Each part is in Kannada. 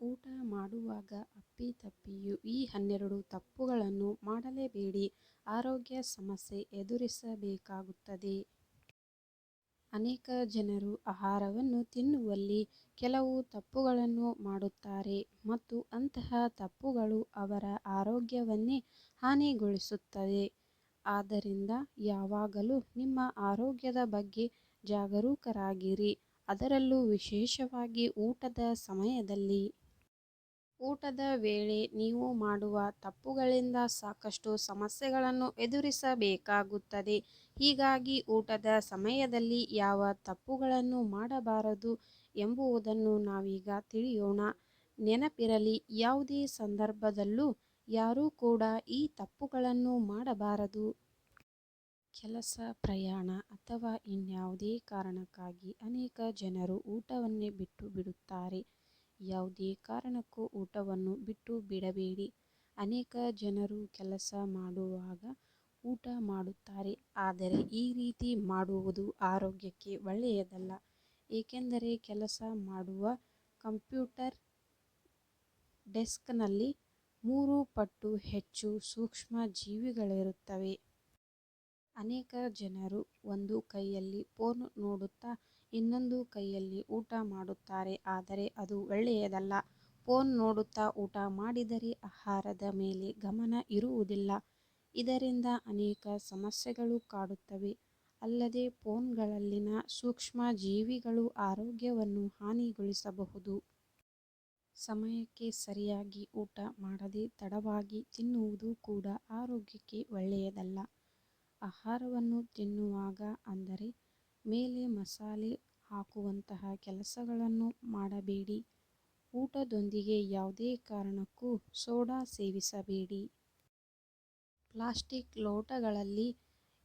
ಊಟ ಮಾಡುವಾಗ ಅಪ್ಪಿತಪ್ಪಿಯೂ ಈ ಹನ್ನೆರಡು ತಪ್ಪುಗಳನ್ನು ಮಾಡಲೇಬೇಡಿ. ಆರೋಗ್ಯ ಸಮಸ್ಯೆ ಎದುರಿಸಬೇಕಾಗುತ್ತದೆ. ಅನೇಕ ಜನರು ಆಹಾರವನ್ನು ತಿನ್ನುವಲ್ಲಿ ಕೆಲವು ತಪ್ಪುಗಳನ್ನು ಮಾಡುತ್ತಾರೆ ಮತ್ತು ಅಂತಹ ತಪ್ಪುಗಳು ಅವರ ಆರೋಗ್ಯವನ್ನೇ ಹಾನಿಗೊಳಿಸುತ್ತದೆ. ಆದ್ದರಿಂದ ಯಾವಾಗಲೂ ನಿಮ್ಮ ಆರೋಗ್ಯದ ಬಗ್ಗೆ ಜಾಗರೂಕರಾಗಿರಿ, ಅದರಲ್ಲೂ ವಿಶೇಷವಾಗಿ ಊಟದ ಸಮಯದಲ್ಲಿ. ಊಟದ ವೇಳೆ ನೀವು ಮಾಡುವ ತಪ್ಪುಗಳಿಂದ ಸಾಕಷ್ಟು ಸಮಸ್ಯೆಗಳನ್ನು ಎದುರಿಸಬೇಕಾಗುತ್ತದೆ. ಹೀಗಾಗಿ ಊಟದ ಸಮಯದಲ್ಲಿ ಯಾವ ತಪ್ಪುಗಳನ್ನು ಮಾಡಬಾರದು ಎಂಬುದನ್ನು ನಾವೀಗ ತಿಳಿಯೋಣ. ನೆನಪಿರಲಿ, ಯಾವುದೇ ಸಂದರ್ಭದಲ್ಲೂ ಯಾರೂ ಕೂಡ ಈ ತಪ್ಪುಗಳನ್ನು ಮಾಡಬಾರದು. ಕೆಲಸ, ಪ್ರಯಾಣ ಅಥವಾ ಇನ್ಯಾವುದೇ ಕಾರಣಕ್ಕಾಗಿ ಅನೇಕ ಜನರು ಊಟವನ್ನೇ ಬಿಟ್ಟುಬಿಡುತ್ತಾರೆ. ಯಾವುದೇ ಕಾರಣಕ್ಕೂ ಊಟವನ್ನು ಬಿಟ್ಟು ಬಿಡಬೇಡಿ ಅನೇಕ ಜನರು ಕೆಲಸ ಮಾಡುವಾಗ ಊಟ ಮಾಡುತ್ತಾರೆ, ಆದರೆ ಈ ರೀತಿ ಮಾಡುವುದು ಆರೋಗ್ಯಕ್ಕೆ ಒಳ್ಳೆಯದಲ್ಲ. ಏಕೆಂದರೆ ಕೆಲಸ ಮಾಡುವ ಕಂಪ್ಯೂಟರ್ ಡೆಸ್ಕ್ನಲ್ಲಿ ಮೂರು ಪಟ್ಟು ಹೆಚ್ಚು ಸೂಕ್ಷ್ಮಜೀವಿಗಳಿರುತ್ತವೆ. ಅನೇಕ ಜನರು ಒಂದು ಕೈಯಲ್ಲಿ ಫೋನ್ ನೋಡುತ್ತಾ ಇನ್ನೊಂದು ಕೈಯಲ್ಲಿ ಊಟ ಮಾಡುತ್ತಾರೆ, ಆದರೆ ಅದು ಒಳ್ಳೆಯದಲ್ಲ. ಫೋನ್ ನೋಡುತ್ತಾ ಊಟ ಮಾಡಿದರೆ ಆಹಾರದ ಮೇಲೆ ಗಮನ ಇರುವುದಿಲ್ಲ. ಇದರಿಂದ ಅನೇಕ ಸಮಸ್ಯೆಗಳು ಕಾಡುತ್ತವೆ. ಅಲ್ಲದೆ ಫೋನ್ಗಳಲ್ಲಿನ ಸೂಕ್ಷ್ಮ ಜೀವಿಗಳು ಆರೋಗ್ಯವನ್ನು ಹಾನಿಗೊಳಿಸಬಹುದು. ಸಮಯಕ್ಕೆ ಸರಿಯಾಗಿ ಊಟ ಮಾಡದೆ ತಡವಾಗಿ ತಿನ್ನುವುದು ಕೂಡ ಆರೋಗ್ಯಕ್ಕೆ ಒಳ್ಳೆಯದಲ್ಲ. ಆಹಾರವನ್ನು ತಿನ್ನುವಾಗ ಅಂದರೆ ಮೇಲೆ ಮಸಾಲೆ ಹಾಕುವಂತಹ ಕೆಲಸಗಳನ್ನು ಮಾಡಬೇಡಿ. ಊಟದೊಂದಿಗೆ ಯಾವುದೇ ಕಾರಣಕ್ಕೂ ಸೋಡಾ ಸೇವಿಸಬೇಡಿ. ಪ್ಲಾಸ್ಟಿಕ್ ಲೋಟಗಳಲ್ಲಿ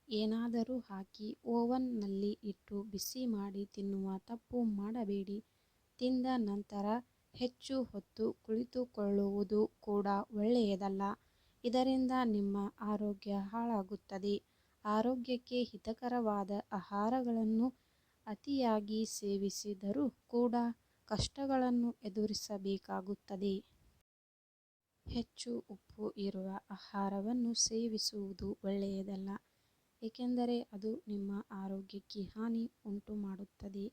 ಏನಾದರೂ ಹಾಕಿ ಓವನ್ನಲ್ಲಿ ಇಟ್ಟು ಬಿಸಿ ಮಾಡಿ ತಿನ್ನುವ ತಪ್ಪು ಮಾಡಬೇಡಿ. ತಿಂದ ನಂತರ ಹೆಚ್ಚು ಹೊತ್ತು ಕುಳಿತುಕೊಳ್ಳುವುದು ಕೂಡ ಒಳ್ಳೆಯದಲ್ಲ. ಇದರಿಂದ ನಿಮ್ಮ ಆರೋಗ್ಯ ಹಾಳಾಗುತ್ತದೆ. ಆರೋಗ್ಯಕ್ಕೆ ಹಿತಕರವಾದ ಆಹಾರಗಳನ್ನು ಅತಿಯಾಗಿ ಸೇವಿಸಿದರೂ ಕೂಡ ಕಷ್ಟಗಳನ್ನು ಎದುರಿಸಬೇಕಾಗುತ್ತದೆ. ಹೆಚ್ಚು ಉಪ್ಪು ಇರುವ ಆಹಾರವನ್ನು ಸೇವಿಸುವುದು ಒಳ್ಳೆಯದಲ್ಲ, ಏಕೆಂದರೆ ಅದು ನಿಮ್ಮ ಆರೋಗ್ಯಕ್ಕೆ ಹಾನಿ ಉಂಟುಮಾಡುತ್ತದೆ.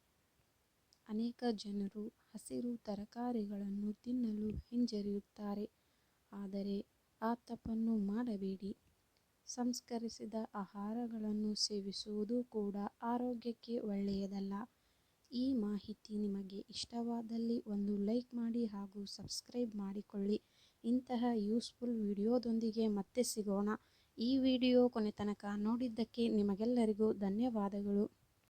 ಅನೇಕ ಜನರು ಹಸಿರು ತರಕಾರಿಗಳನ್ನು ತಿನ್ನಲು ಹಿಂಜರಿಯುತ್ತಾರೆ, ಆದರೆ ಆ ತಪ್ಪನ್ನು ಮಾಡಬೇಡಿ. ಸಂಸ್ಕರಿಸಿದ ಆಹಾರಗಳನ್ನು ಸೇವಿಸುವುದು ಕೂಡ ಆರೋಗ್ಯಕ್ಕೆ ಒಳ್ಳೆಯದಲ್ಲ. ಈ ಮಾಹಿತಿ ನಿಮಗೆ ಇಷ್ಟವಾದಲ್ಲಿ ಒಂದು ಲೈಕ್ ಮಾಡಿ ಹಾಗೂ ಸಬ್ಸ್ಕ್ರೈಬ್ ಮಾಡಿಕೊಳ್ಳಿ. ಇಂತಹ ಯೂಸ್ಫುಲ್ ವಿಡಿಯೋದೊಂದಿಗೆ ಮತ್ತೆ ಸಿಗೋಣ. ಈ ವಿಡಿಯೋ ಕೊನೆತನಕ ನೋಡಿದ್ದಕ್ಕೆ ನಿಮಗೆಲ್ಲರಿಗೂ ಧನ್ಯವಾದಗಳು.